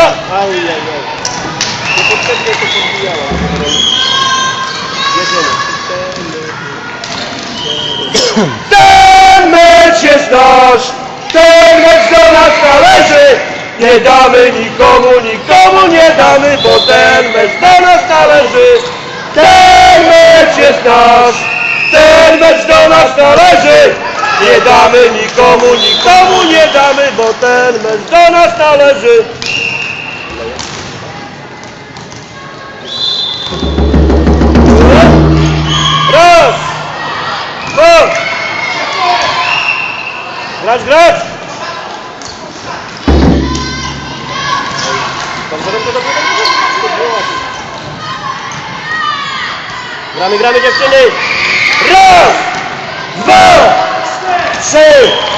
Ajajaj. Niepotrzebnie to podbijała. Jedziemy. Ten mecz jest nasz! Ten mecz do nas należy! Nie damy nikomu, nikomu nie damy, bo ten mecz do nas należy! Ten mecz jest nasz! Ten mecz do nas należy! Nie damy nikomu, nikomu nie damy, bo ten mecz do nas należy! Grać, grać! Gramy, gramy dziewczyny! Raz! Dwa! Trzy!